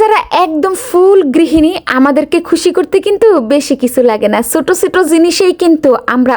যারা একদম ফুল গৃহিণী, আমাদেরকে খুশি করতে কিন্তু বেশি কিছু লাগে না। ছোট ছোট জিনিসেই কিন্তু আমরা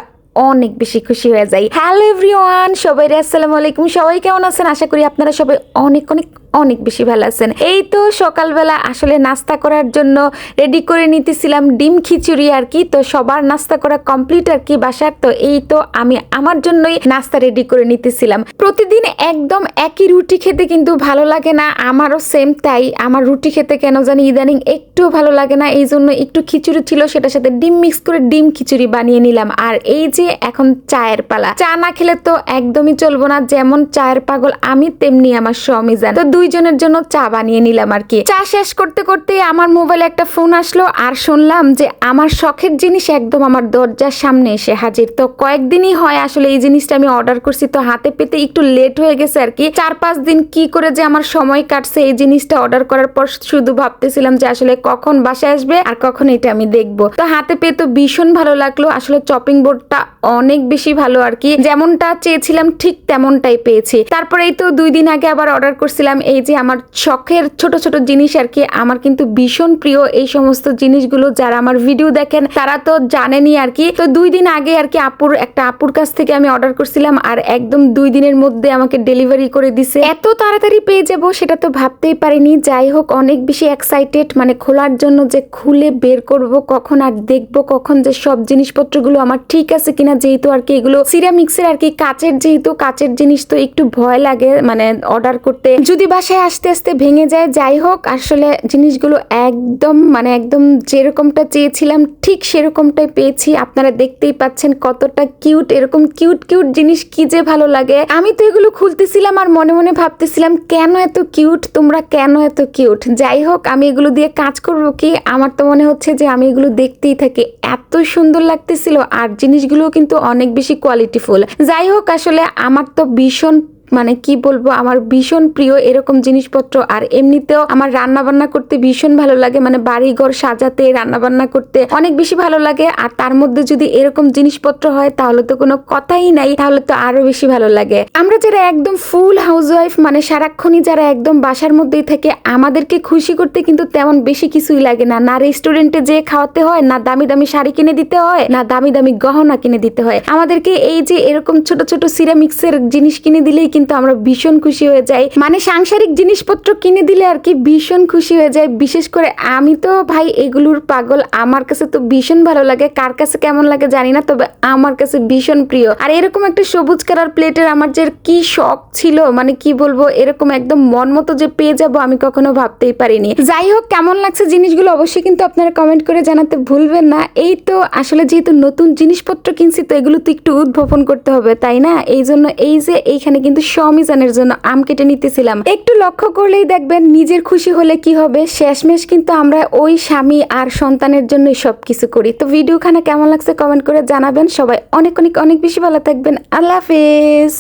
অনেক বেশি খুশি হয়ে যাই। হ্যালো এভরিওয়ান সবাই আসসালামু আলাইকুম। সবাই কেমন আছেন? আশা করি আপনারা সবাই অনেক অনেক অনেক বেশি ভালো আছেন। এই তো সকালবেলা আসলে নাস্তা করার জন্য রেডি করে নিতেছিলাম ডিম খিচুড়ি আর কি, তো সবার নাস্তা করা কমপ্লিট আর কি বাসার, তো এই তো আমি আমার জন্যই নাস্তা রেডি করে নিতেছিলাম। প্রতিদিন একদম একই রুটি খেতে কিন্তু ভালো লাগে না, আমারও সেম তাই। আমার রুটি খেতে কেন জানি ইদানিং একটু ভালো লাগে না, এই জন্য একটু খিচুড়ি ছিল, সেটার সাথে ডিম মিক্স করে ডিম খিচুড়ি বানিয়ে নিলাম। আর এই যে এখন চায়ের পালা, চা না খেলে তো একদমই চলবো না, যেমন চায়ের পাগল আমি, তেমনি আমার স্বামী জান। তো দুইজনের জন্য চা বানিয়ে নিলাম আর কি। চা শেষ করতে করতে আমার মোবাইলে একটা ফোন আসলো আর শুনলাম যে আমার শখের জিনিস একদম আমার দরজার সামনে এসে হাজির। তো কয়েকদিনই হয় আসলে এই জিনিসটা আমি অর্ডার করছি, তো হাতে পেতে একটু লেট হয়ে গেছে আর কি। চার পাঁচ দিন কি করে যে আমার সময় কাটছে এই জিনিসটা অর্ডার করার পর শুধু ভাবতেছিলাম যে আসলে কখন বাসায় আসবে আর কখন এটা আমি দেখব। তো হাতে পেয়ে তো ভীষণ ভালো লাগল, আসলে চপিং বোর্ডটা অনেক বেশি ভালো আর কি। যেমনটা চেয়েছিলাম ঠিক তেমনটাই পেয়েছি। তারপরে এই তো দুই দিন আগে আবার অর্ডার করছিলাম এই যে আমার শখের ছোট ছোট জিনিস আর কি, আমার কিন্তু ভীষণ প্রিয় এই সমস্ত জিনিসগুলো যারা আমার ভিডিও দেখেন, তারা তো জানেনই আর কি। তো দুই দিন আগে আর কি আপুর, একটা আপুর কাছ থেকে আমি অর্ডার করছিলাম আর একদম দুই দিনের মধ্যে আমাকে ডেলিভারি করে দিছে। এত তাড়াতাড়ি পেয়ে যাব সেটা তো ভাবতেই পারিনি। যাই হোক, অনেক বেশি এক্সাইটেড মানে খোলার জন্য যে খুলে বের করব, কখন আর দেখব, কখন যে সব জিনিসপত্রগুলো আমার ঠিক আছে কিনা, যেহেতু আর কি এগুলো সিরামিক্সের আর কি কাচের, যেহেতু কাচের জিনিস তো একটু ভয় লাগে মানে অর্ডার করতে। যদি বাসায় আস্তে আস্তে ভেঙে যায়, যাই হোক, আসলে জিনিসগুলো একদম মানে একদম যেরকমটা চেয়েছিলাম, ঠিক সেরকমটাই পেয়েছি। আপনারা দেখতেই পাচ্ছেন কতটা কিউট এরকম কিউট কিউট জিনিস কি যে ভালো লাগে। আমি তো এগুলো খুলতেছিলাম আর মনে মনে ভাবতেছিলাম, কেন এত কিউট তোমরা কেন এত কিউট যাই হোক, আমি এগুলো দিয়ে কাজ করব কি? আমার তো মনে হচ্ছে যে আমি এগুলো দেখতেই থাকি। এত সুন্দর লাগতেছিল আর জিনিসগুলো কিন্তু অনেক বেশি কোয়ালিটিফুল যাই হোক, আসলে আমার তো ভীষণ মানে কি বলব, আমার ভীষণ প্রিয় এরকম জিনিসপত্র। আর এমনিতেও আমার রান্না বান্না করতে ভীষণ ভালো লাগে মানে বাড়ি ঘর সাজাতে রান্না বান্না করতে অনেক বেশি ভালো লাগে। আর তার মধ্যে যদি এরকম জিনিসপত্র হয়, তাহলে তো কোনো কথাই নাই, তাহলে তো আরও বেশি ভালো লাগে। আমরা যারা একদম ফুল হাউসওয়াইফ মানে সারাক্ষণই যারা একদম বাসার মধ্যেই থাকে, আমাদেরকে খুশি করতে কিন্তু তেমন বেশি কিছুই লাগে না। না রেস্টুরেন্টে যেয়ে খাওয়াতে হয়, না দামি দামি শাড়ি কিনে দিতে হয়, না দামি দামি গহনা কিনে দিতে হয়। আমাদেরকে এই যে এরকম ছোট ছোট সিরামিক্সের জিনিস কিনে দিলেই কিন্তু আমরা ভীষণ খুশি হয়ে যাই। মানে সাংসারিক জিনিসপত্র কিনে দিলে আর কি ভীষণ খুশি হয়ে যায় বিশেষ করে আমি তো ভাই এগুলোর পাগল। আমার কাছে তো ভীষণ ভালো লাগে। কার কাছে কেমন লাগে জানি না, তবে আমার কাছে ভীষণ প্রিয়। আর এরকম একটা সবুজ কালার প্লেটের আমার যে কি শখ ছিল মানে কি বলব, এরকম একদম মন মতো যে পেয়ে যাব আমি কখনো ভাবতেই পারিনি। যাই হোক, কেমন লাগছে জিনিসগুলো অবশ্যই কিন্তু আপনারা কমেন্ট করে জানাতে ভুলবেন না। এই তো আসলে যেহেতু নতুন জিনিসপত্র কিনছি, তো এগুলো তো একটু উদ্ভাবন করতে হবে, তাই না? এই জন্য এই যে এইখানে কিন্তু সমিজানের জন্য আম কেটে নিতেছিলাম। একটু লক্ষ্য করলেই দেখবেন নিজের খুশি হলে কি হবে? শেষমেশ কিন্তু আমরা ওই স্বামী আর সন্তানের জন্যই সব কিছু করি। তো ভিডিও খানা কেমন লাগছে কমেন্ট করে জানাবেন। সবাই অনেক অনেক অনেক বেশি ভালো থাকবেন। আল্লাহ হাফেজ।